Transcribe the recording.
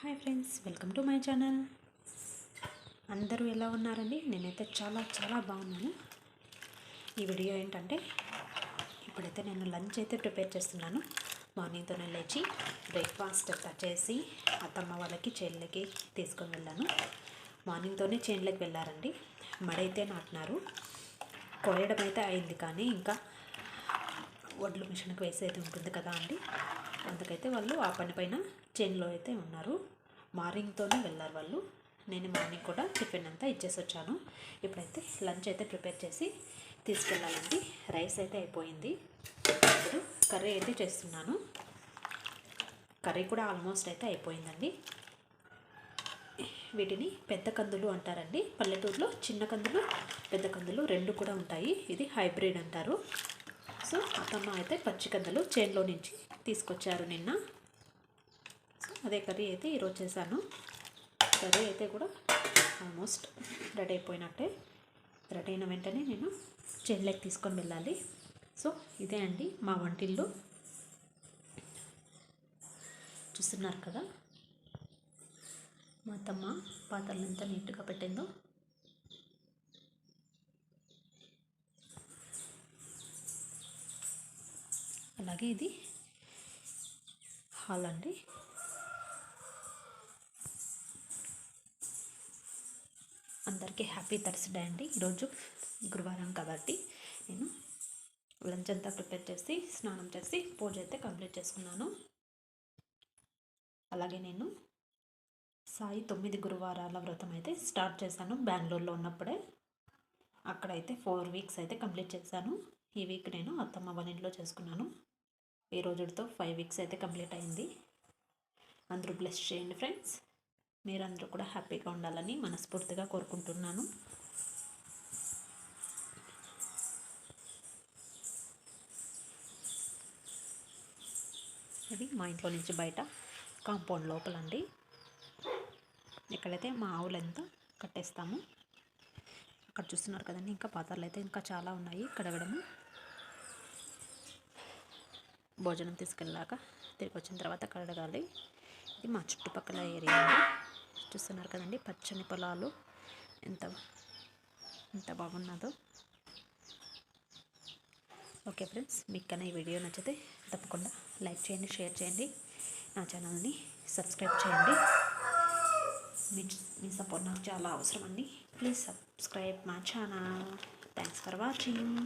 Hi friends welcome to my channel. అందరూ ఎలా ఉన్నారండి? నేనైతే చాలా చాలా బాగున్నాను. ఈ వీడియో ఏంటంటే ఇప్పుడైతే నేను లంచ్ అయితే ప్రిపేర్ చేస్తున్నాను. మార్నింగ్తోనే లేచి బ్రేక్ఫాస్ట్ అంతా చేసి అత్తమ్మ వాళ్ళకి చేనులకి తీసుకొని వెళ్ళాను. మార్నింగ్తోనే చేనులకి వెళ్ళారండి. మడైతే నాటినారు. కోయడం అయితే అయింది కానీ ఇంకా వడ్లు మిషన్కి వేసేది ఉంటుంది కదా అండి. అయితే వాళ్ళు ఆ పని పైన చేన్లో అయితే ఉన్నారు. మార్నింగ్తోనే వెళ్ళారు వాళ్ళు. నేను మార్నింగ్ కూడా టిఫిన్ అంతా ఇచ్చేసి వచ్చాను. ఇప్పుడైతే లంచ్ అయితే ప్రిపేర్ చేసి తీసుకెళ్ళాలండి. రైస్ అయితే అయిపోయింది. ఇప్పుడు కర్రీ అయితే చేస్తున్నాను. కర్రీ కూడా ఆల్మోస్ట్ అయితే అయిపోయిందండి. వీటిని పెద్ద కందులు అంటారండి. పల్లెటూరులో చిన్న కందులు పెద్ద కందులు రెండు కూడా ఉంటాయి. ఇది హైబ్రిడ్ అంటారు. సో అత్తమ్మ అయితే పచ్చికందలు చేన్లో నుంచి తీసుకొచ్చారు నిన్న. సో అదే కర్రీ అయితే ఈరోజు చేశాను. కర్రీ అయితే కూడా ఆల్మోస్ట్ రెడీ అయిపోయినట్టే. రెడీ అయిన వెంటనే నేను చేన్లోకి తీసుకొని వెళ్ళాలి. సో ఇదే అండి మా వంటిల్లు. చూస్తున్నారు కదా? మా అత్తమ్మ పాత్రలు ఎంత నీట్గా పెట్టిందో. అలాగే ఇది హాల్ అండి. అందరికీ హ్యాపీ థర్స్డే అండి. ఈరోజు గురువారం కాబట్టి నేను లంచ్ అంతా ప్రిపేర్ చేసి స్నానం చేసి పూజ అయితే కంప్లీట్ చేసుకున్నాను. అలాగే నేను సాయి తొమ్మిది గురువారాల వ్రతం అయితే స్టార్ట్ చేశాను బెంగళూరులో ఉన్నప్పుడే. అక్కడైతే ఫోర్ వీక్స్ అయితే కంప్లీట్ చేశాను. ఈ వీక్ నేను అత్తమ్మ వాళ్ళ ఇంట్లో చేసుకున్నాను. ఈ రోజుతో ఫైవ్ వీక్స్ అయితే కంప్లీట్ అయింది. అందరూ బ్లెస్ చేయండి ఫ్రెండ్స్ మీరందరూ కూడా హ్యాపీగా ఉండాలని మనస్ఫూర్తిగా కోరుకుంటున్నాను. ఇది మా ఇంట్లో నుంచి బయట కాంపౌండ్ లోపలండి. ఇక్కడైతే మా ఆవులంతా కట్టేస్తాము. అక్కడ చూస్తున్నారు కదండి ఇంకా పాత్రలు అయితే ఇంకా చాలా ఉన్నాయి. కడగడము భోజనం తీసుకెళ్ళాక తిరిగి వచ్చిన తర్వాత కడగాలి ఇది మా చుట్టుపక్కల ఏరియా చూస్తున్నారు కదండి పచ్చని పొలాలు. ఎంత ఎంత బాగున్నదో. ఓకే ఫ్రెండ్స్ మీకు కన్నా ఈ వీడియో నచ్చితే తప్పకుండా లైక్ చేయండి షేర్ చేయండి. నా ఛానల్ని సబ్స్క్రైబ్ చేయండి. మీ మీ సపోర్ట్ నాకు చాలా అవసరం అండి. ప్లీజ్ సబ్స్క్రైబ్ మా ఛానల్. Thanks for watching.